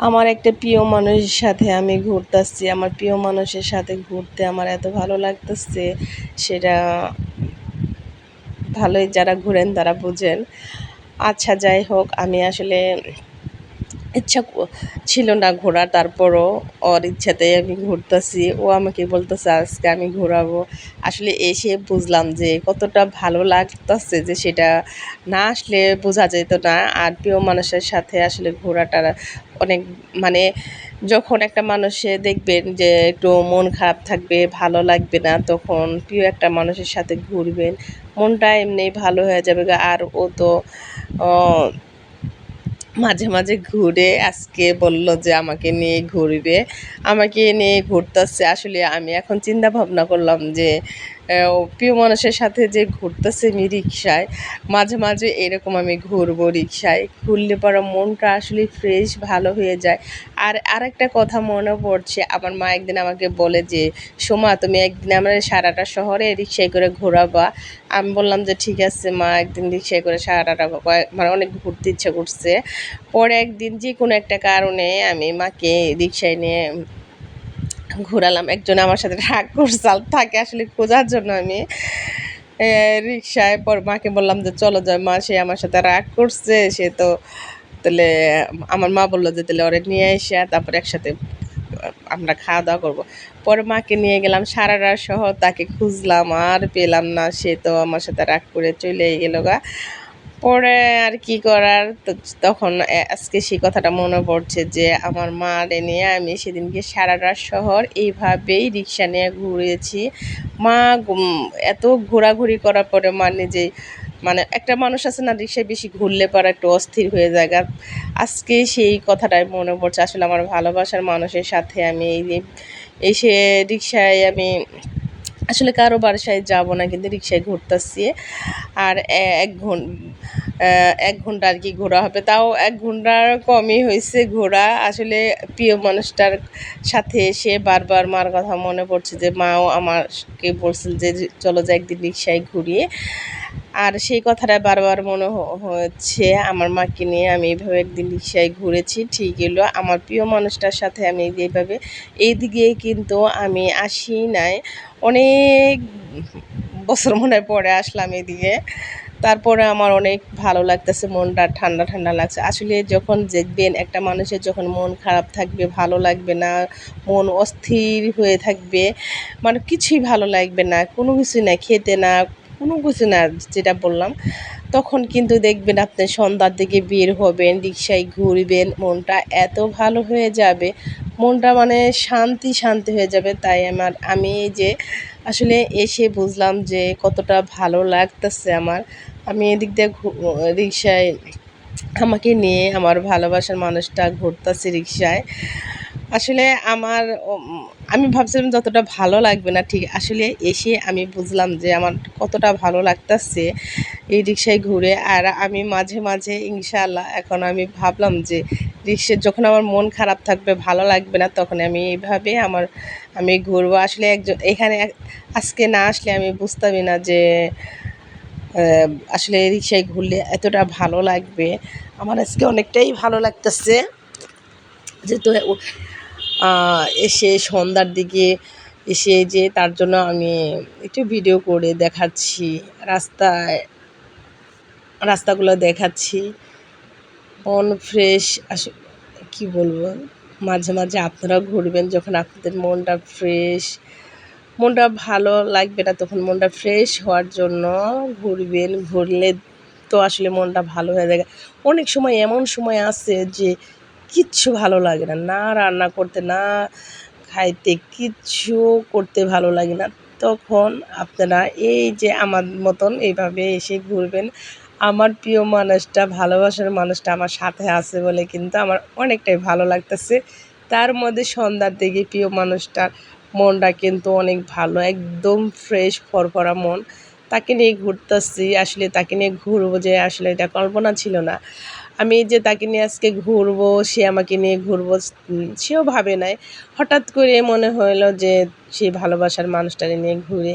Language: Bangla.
আমার একটা প্রিয় মানুষের সাথে আমি ঘুরতে আসছি আমার প্রিয় মানুষের সাথে ঘুরতে আমার এত ভালো লাগতেছে, সেটা ভালোই যারা ঘুরেন তারা বুঝেন। আচ্ছা যাই হোক, আমি আসলে ইচ্ছা ছিল না ঘোরার, তারপরও ওর ইচ্ছাতেই আমি ঘুরতেছি। ও আমাকে বলতেছে, আজকে আমি ঘোরাবো। আসলে এসে বুঝলাম যে কতটা ভালো লাগতেছে যে সেটা না আসলে বোঝা যেত না। আর প্রিয় মানুষের সাথে আসলে ঘোরাটা অনেক মানে যখন একটা মানুষে দেখবেন যে একটু মন খারাপ থাকবে, ভালো লাগবে না, তখন প্রিয় একটা মানুষের সাথে ঘুরবেন। মনটা এমনি ভালো হয়ে যাবে আর ও তো মাঝে মাঝে ঘুরে আজকে বলল যে আমাকে নিয়ে ঘুরবে, আমাকে নিয়ে ঘুরতেছে। আসলে আমি এখন চিন্তা ভাবনা করলাম যে প্রিয় মানুষের সাথে যে ঘুরতেছে আমি রিক্সায় মাঝে মাঝে এরকম আমি ঘুরবো রিক্সায় ঘুরলে পরে মনটা আসলে ফ্রেশ ভালো হয়ে যায়। আর আরেকটা কথা মনে পড়ছে, আমার মা একদিন আমাকে বলে যে, সোমা, তুমি একদিন আমরা সারাটা শহরে রিক্সায় করে ঘোরাবা। আমি বললাম যে, ঠিক আছে মা, একদিন রিক্সায় করে সারাটা মানে অনেক ঘুরতে ইচ্ছে করছে। পরে একদিন যে কোনো একটা কারণে আমি মাকে রিক্সায় নিয়ে ঘোরালাম। একজন আমার সাথে রাগ করছাল থাকে আসলে খোঁজার জন্য আমি রিক্সায় পর মাকে বললাম যে, চলো যায় মা, সে আমার সাথে রাগ করছে, সে তো তাহলে আমার মা বলল যে, তাহলে ওরে নিয়ে এসে, তারপর একসাথে, আমরা খাওয়া দাওয়া করব। পরে মাকে নিয়ে গেলাম সারা রাত সহ তাকে খুঁজলাম, আর পেলাম না, সে তো আমার সাথে রাগ করে চলে গেল গা। পরে আর কি করার? তখন আজকে সেই কথাটা মনে পড়ছে যে, আমার মারে নিয়ে আমি সেদিনকে সারা রাত শহর এইভাবেই রিক্সা নিয়ে ঘুরেছি। মা এত ঘোরাঘুরি করার পরে মা নিজেই মানে একটা মানুষ আছে না, রিক্সায় বেশি ঘুরলে পরে একটু অস্থির হয়ে যায়। আজকে সেই কথাটাই মনে পড়ছে। আসলে আমার ভালোবাসার মানুষের সাথে আমি এই এসে রিক্সায় আমি আসলে কারও বাসায় যাব না, কিন্তু রিক্সায় ঘুরতেছি। আর এক ঘন এক ঘণ্টা আর কি ঘোরা হবে। তাও এক ঘণ্টার কমই হয়েছে ঘোরা। আসলে প্রিয় মানুষটার সাথে এসে বারবার মার কথা মনে পড়ছে যে, মাও আমাকে বলছিল যে চলো যে, একদিন রিক্সায় ঘুরিয়ে আর সেই কথাটা বারবার মনে হচ্ছে আমার মাকে নিয়ে আমি এইভাবে একদিন রিক্সায় ঘুরেছি, ঠিক এলো। আমার প্রিয় মানুষটার সাথে আমি এইভাবে এইদিকে কিন্তু আমি আসি নাই। অনেক বছর মনে পরে আসলাম এদিকে। তারপরে আমার অনেক ভালো লাগতেছে, মনটা ঠান্ডা ঠান্ডা লাগছে। আসলে যখন দেখবেন একটা মানুষের যখন মন খারাপ থাকবে, ভালো লাগবে না, মন অস্থির হয়ে থাকবে মানে কিছুই ভালো লাগবে না, কোনো কিছু না, খেতে না কোনো কিছু না, যেটা বললাম। তখন কিন্তু দেখবেন আপনি সন্ধ্যার দিকে বের হবেন রিক্সায় ঘুরবেন, মনটা এত ভালো হয়ে যাবে। মনটা মানে শান্তি শান্তি হয়ে যাবে। তাই আমার, আমি যে আসলে এসে বুঝলাম যে কতটা ভালো লাগতেছে আমার। আমি এদিক দিয়ে রিক্সায় আমাকে নিয়ে আমার ভালোবাসার মানুষটা ঘুরতেছে রিক্সায় আসলে আমার আমি ভাবছিলাম যতটা ভালো লাগবে না, ঠিক, আসলে এসে আমি বুঝলাম যে আমার কতটা ভালো লাগতেছে এই রিক্সায় ঘুরে। আর আমি মাঝে মাঝে, ইনশাআল্লাহ, এখন আমি ভাবলাম যে রিক্সা যখন আমার মন খারাপ থাকবে, ভালো লাগবে না, তখন আমি এইভাবে আমার, আমি ঘুরবো। আসলে একজন, এখানে আজকে না আসলে আমি বুঝতামই না যে আসলে রিক্সায় ঘুরলে এতটা ভালো লাগবে। আমার আজকে অনেকটাই ভালো লাগতেছে। যেহেতু এসে সন্ধ্যার দিকে এসে যে তার জন্য আমি একটু ভিডিও করে দেখাচ্ছি, রাস্তায়, রাস্তাগুলো দেখাচ্ছি। মন ফ্রেশ আস কী বলব? মাঝে মাঝে আপনারাও ঘুরবেন যখন আপনাদের মনটা ফ্রেশ মনটা ভালো লাগবে না তখন মনটা ফ্রেশ হওয়ার জন্য ঘুরবেন। ঘুরলে তো আসলে মনটা ভালো হয়ে যায়। অনেক সময় এমন সময় আছে যে কিচ্ছু ভালো লাগে না। না রান্না করতে, না খাইতে কিচ্ছু করতে ভালো লাগে না। তখন আপনারা এই যে আমার মতন এইভাবে এসে ঘুরবেন, আমার প্রিয় মানুষটা, ভালোবাসার মানুষটা আমার সাথে আছে বলে কিন্তু আমার অনেকটাই ভালো লাগতেছে। তার মধ্যে সন্ধ্যার দিকে প্রিয় মানুষটার মনটা কিন্তু অনেক ভালো, একদম ফ্রেশ, ফরফরা মন। তাকে নিয়ে ঘুরতেছি, আসলে তাকে নিয়ে ঘুরবো যে আসলে এটা কল্পনা ছিল না। আমি যে তাকে নিয়ে আজকে ঘুরবো, সে আমাকে নিয়ে ঘুরবো সেও ভাবে নাই। হঠাৎ করে মনে হলো যে সে ভালোবাসার মানুষটাকে নিয়ে ঘুরে